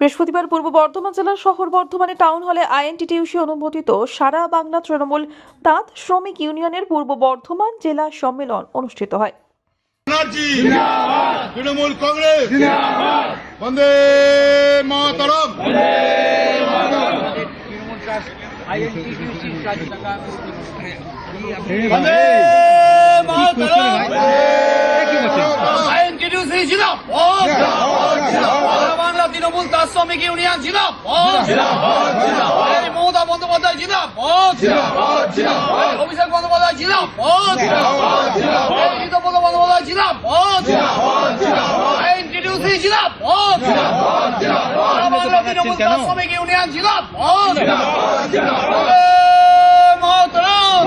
বৃহস্পতিবার পূর্ব বর্ধমান জেলার শহর বর্ধমানে টাউন হলে আইএনটিটিউসি অনুমোদিত সারা বাংলা তৃণমূল তাঁত শ্রমিক ইউনিয়নের পূর্ব বর্ধমান জেলা সম্মেলন অনুষ্ঠিত হয়। তৃণমূল কংগ্রেস বন্দে মাতরম। বন্দে মাতরম আইএনটিটিউসি ছিল বাংলা শ্রমিক ইউনিয়ন ছিল এই মমতা বন্দ্যোপাধ্যায় ছিল অভিষেক বন্দ্যোপাধ্যায় ছিল ঋতব্রত বন্দ্যোপাধ্যায় ছিল আইএনটিটিউসি ছিল বাংলা তৃণমূল তার শ্রমিক ইউনিয়ন ছিল মাতরম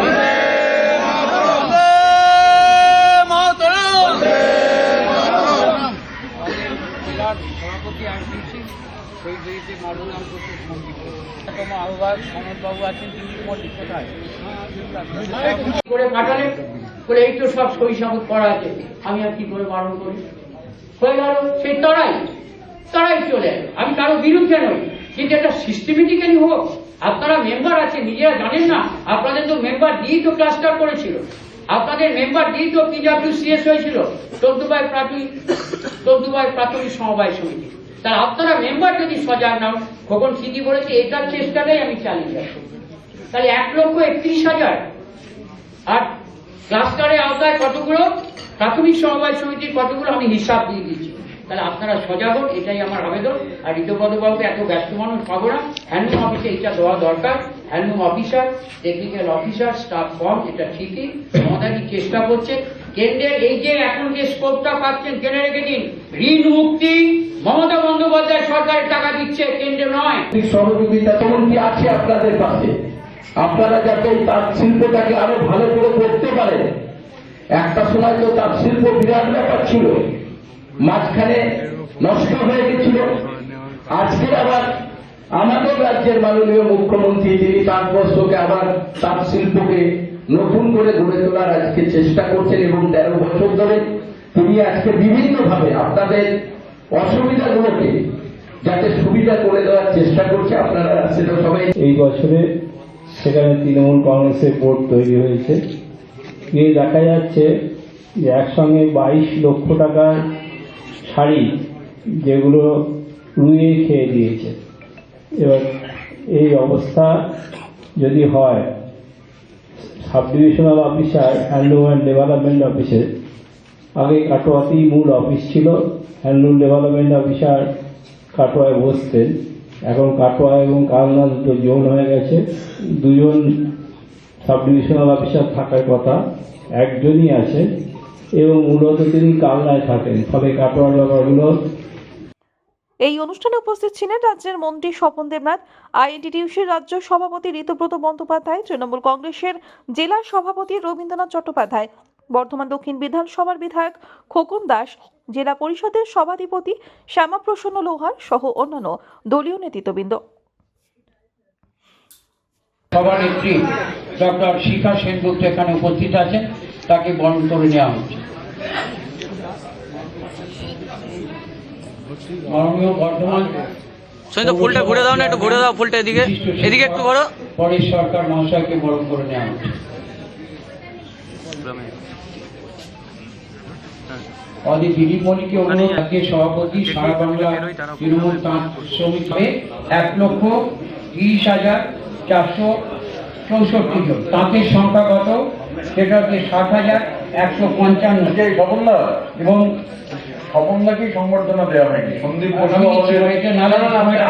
মাতরম জেলার সভাপতি আইনটিসি সেই এই তো সব শৈশাবত করা আছে। আমি আর কি করে বারণ করি? হয়ে গেল, সেই তরাই। তরাই চলে আমি কারও বিরুদ্ধে নই। কিন্তু এটা সিস্টেমেটিক্যালি হোক, আপনারা মেম্বার আছে নিজেরা জানেন না, আপনাদের তো মেম্বার দিয়েই তো ক্লাস্টার করেছিল। আপনাদের মেম্বার দিয়েই তো পিডাব্লিউ সিএস হয়েছিল। তন্তুবাই প্রাথমিক তন্তুবাই প্রাথমিক সমবায় সমিতি। তা আপনারা মেম্বার যদি সজাগ নাও খোকন স্মৃতি বলেছে, এটার চেষ্টাটাই আমি চালিয়ে যাচ্ছি তাহলে এক লক্ষ একত্রিশ হাজার, আর ক্লাস্টারের আওতায় কতগুলো? প্রাথমিক সমবায় সমিতির কতগুলো আমি হিসাব দিয়ে দিচ্ছি। তাহলে আপনারা সজাগ হন, এটাই আমার আবেদন। আর ঋতুপদবাবুকে এত ব্যস্ত মানুষ পাবো না। হ্যান্ডলুম অফিসে এটা দেওয়া দরকার। Handloom officer technical officer staff কম এটা ঠিকই। মমতাজি চেষ্টা করছে? কেন্দ্রের এই যে এখন যে স্কোপটা পাচ্ছেন জেনে রেখে দিন। ঋণ মুক্তি মমতা বন্দ্যোপাধ্যায় সরকারের টাকা দিচ্ছে, কেন্দ্রে নয়। সহযোগিতা তেমনটি আছে আপনাদের পাশে আপনারা যাতে তাঁত শিল্পটাকে আরও ভালো করে করতে পারেন একটা সময় তো তাঁত শিল্প বিরাট ব্যাপার ছিল। মাঝখানে নষ্ট হয়ে গেছিল। আজকে আবার আমাদের রাজ্যের মাননীয় মুখ্যমন্ত্রী তিনি তাঁত বস্ত্রকে আবার তাঁত শিল্পকে নতুন করে গড়ে তোলার আজকে চেষ্টা করছেন এবং তেরো বছর ধরে তিনি আজকে বিভিন্নভাবে আপনাদের অসুবিধাগুলোকে যাতে সুবিধা করে দেওয়ার চেষ্টা করছে। আপনারা সেটা সবাই এই বছরে সেখানে তৃণমূল কংগ্রেসের বোর্ড তৈরি হয়েছে। গিয়ে দেখা যাচ্ছে যে একসঙ্গে বাইশ লক্ষ টাকার শাড়ি যেগুলো রুইয়ে খেয়ে দিয়েছে। এবার এই অবস্থা যদি হয় sub divisional officer handloom and development অফিসে আগে কাটোয়াতেই মূল অফিস ছিল হ্যান্ডলুম ডেভেলপমেন্ট অফিসার কাটোয়ায় বসতেন। এখন কাটোয়া এবং কালনা দুটো জোন হয়ে গেছে। দুজন সাবডিভিশনাল অফিসার থাকার কথা, একজনই আছে এবং মূলত তিনি কালনায় থাকেন। ফলে কাটোয়ার ব্যাপারগুলো এই অনুষ্ঠানে উপস্থিত ছিলেন রাজ্যের মন্ত্রী স্বপন দেবনাথ, আইএনটিটিউসির রাজ্য সভাপতি ঋতব্রত বন্দ্যোপাধ্যায়, তৃণমূল কংগ্রেসের জেলা সভাপতি রবীন্দ্রনাথ চট্টোপাধ্যায়, বর্ধমান দক্ষিণ বিধানসভার বিধায়ক খোকন দাস, জেলা পরিষদের সভাধিপতি শ্যামাপ্রসন্ন লোহার সহ অন্যান্য দলীয় নেতৃত্ববৃন্দ। সভানেত্রী ডক্টর শিখা সেনগুপ্ত এখানে উপস্থিত আছেন, তাকে বরণ করে নেওয়া হচ্ছে। মাননীয় বর্ধমান সঞ্জিত ফুলটা ঘুরে দাও না একটু ঘুরে দাও ফুলটা এদিকে। এদিকে একটু ঘোরো। পরেশ সরকার মহাশয়কে বরণ করে নেওয়া অদি দিলীপমণিকে অনুরোধ রাজ্যের সভাপতি সারা বাংলা তৃণমূল তাঁত শ্রমিক হয়ে এক লক্ষ তিরিশ হাজার চারশো চৌষট্টি জন। তাঁতের সংখ্যা কত? সেটা হচ্ছে ষাট হাজার একশো পঞ্চান্ন। এবং স্বপনদাকে সংবর্ধনা দেওয়া হয়নি। সন্দীপ বসু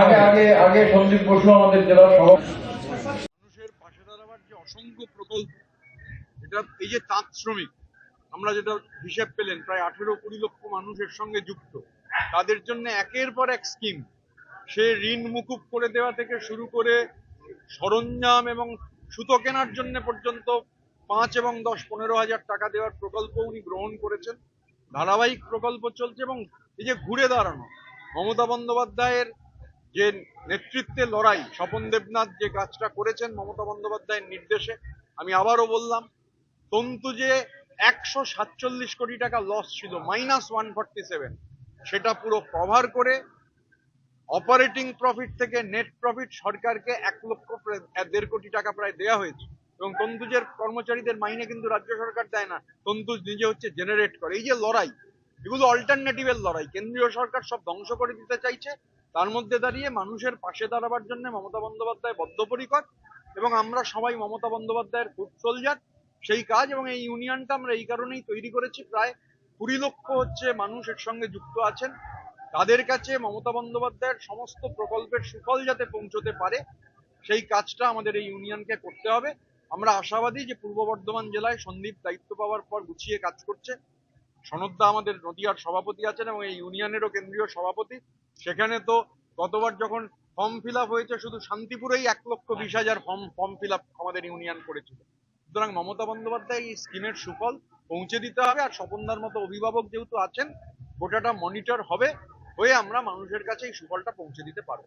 আগে আগে আগে সন্দীপ বসু আমাদের জেলা সভাপতি মানুষের পাশে দাঁড়াবার যে অসংখ্য প্রকল্প এটা এই যে তাঁত শ্রমিক আমরা যেটা হিসেব পেলেন প্রায় আঠেরো কুড়ি লক্ষ মানুষের সঙ্গে যুক্ত। তাদের জন্য একের পর এক স্কিম সে ঋণ মুকুব করে দেওয়া থেকে শুরু করে সরঞ্জাম এবং সুতো কেনার জন্য পর্যন্ত পাঁচ এবং দশ পনেরো হাজার টাকা দেওয়ার প্রকল্প উনি গ্রহণ করেছেন। ধারাবাহিক প্রকল্প চলছে এবং এই যে ঘুরে দাঁড়ানো, মমতা বন্দ্যোপাধ্যায়ের যে নেতৃত্বে লড়াই, স্বপন দেবনাথ যে কাজটা করেছেন মমতা বন্দ্যোপাধ্যায়ের নির্দেশে, আমি আবারও বললাম তন্তু যে একশো সাতচল্লিশ কোটি টাকা লস ছিল মাইনাস ওয়ান ফর্টি সেভেন সেটা পুরো কভার করে অপারেটিং প্রফিট থেকে নেট প্রফিট সরকারকে এক লক্ষ দেড় কোটি টাকা প্রায় দেওয়া হয়েছে। এবং তন্তুজের কর্মচারীদের মাইনে কিন্তু রাজ্য সরকার দেয় না। তন্তুজ নিজে হচ্ছে জেনারেট করে। এই যে লড়াই, এগুলো অল্টারনেটিভের লড়াই। কেন্দ্রীয় সরকার সব ধ্বংস করে দিতে চাইছে। তার মধ্যে দাঁড়িয়ে মানুষের পাশে দাঁড়াবার জন্য মমতা বন্দ্যোপাধ্যায় বদ্ধপরিকর এবং আমরা সবাই মমতা বন্দ্যোপাধ্যায়ের ফুড সোলজার সেই কাজ এবং এই ইউনিয়নটা আমরা এই কারণেই তৈরি করেছি। প্রায় কুড়ি লক্ষ হচ্ছে মানুষ এর সঙ্গে যুক্ত আছেন। তাদের কাছে মমতা বন্দ্যোপাধ্যায়ের সমস্ত প্রকল্পের সুফল যাতে পৌঁছতে পারে, সেই কাজটা আমাদের এই ইউনিয়নকে করতে হবে। আমরা আশাবাদী যে পূর্ব বর্ধমান জেলায় সন্দীপ দায়িত্ব পাওয়ার পর গুছিয়ে কাজ করছে। সনদদা আমাদের নদিয়ার সভাপতি আছেন এবং এই ইউনিয়নেরও কেন্দ্রীয় সভাপতি। সেখানে তো গতবার যখন ফর্ম ফিল হয়েছে, শুধু শান্তিপুরেই এক লক্ষ বিশ হাজার ফর্ম ফর্ম ফিল আমাদের ইউনিয়ন করেছিল। সুতরাং মমতা বন্দ্যোপাধ্যায় এই স্কিমের সুফল পৌঁছে দিতে হবে আর স্বপনদার মতো অভিভাবক যেহেতু আছেন, গোটাটা মনিটর হবে, হয়ে আমরা মানুষের কাছে এই সুফলটা পৌঁছে দিতে পারব।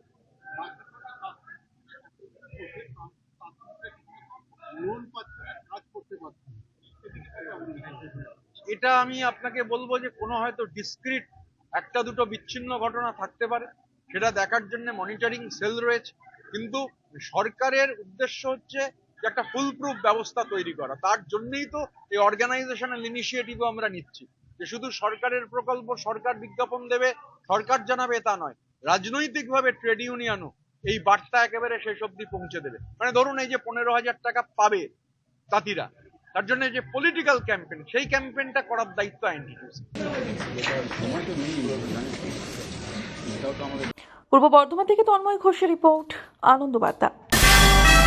এটা আমি আপনাকে বলব যে কোনো হয়তো ডিসক্রিট একটা দুটো বিচ্ছিন্ন ঘটনা থাকতে পারে, সেটা দেখার জন্য মনিটরিং সেল রয়েছে। কিন্তু সরকারের উদ্দেশ্য হচ্ছে একটা ফুল প্রুফ ব্যবস্থা তৈরি করা। তার জন্যই তো এই অর্গানাইজেশনাল ইনিশিয়েটিভও আমরা নিচ্ছি। যে শুধু সরকারের প্রকল্প সরকার বিজ্ঞাপন দেবে, সরকার জানাবে তা নয়। রাজনৈতিকভাবে ট্রেড ইউনিয়নও এই বার্তা একেবারে শেষ অবধি পৌঁছে দেবে। মানে ধরুন এই যে পনেরো হাজার টাকা পাবে তাঁতিরা, তার জন্য যে পলিটিক্যাল ক্যাম্পেইন সেই ক্যাম্পেইনটা করার দায়িত্ব পূর্ব বর্ধমান থেকে তন্ময় ঘোষের রিপোর্ট আনন্দ বার্তা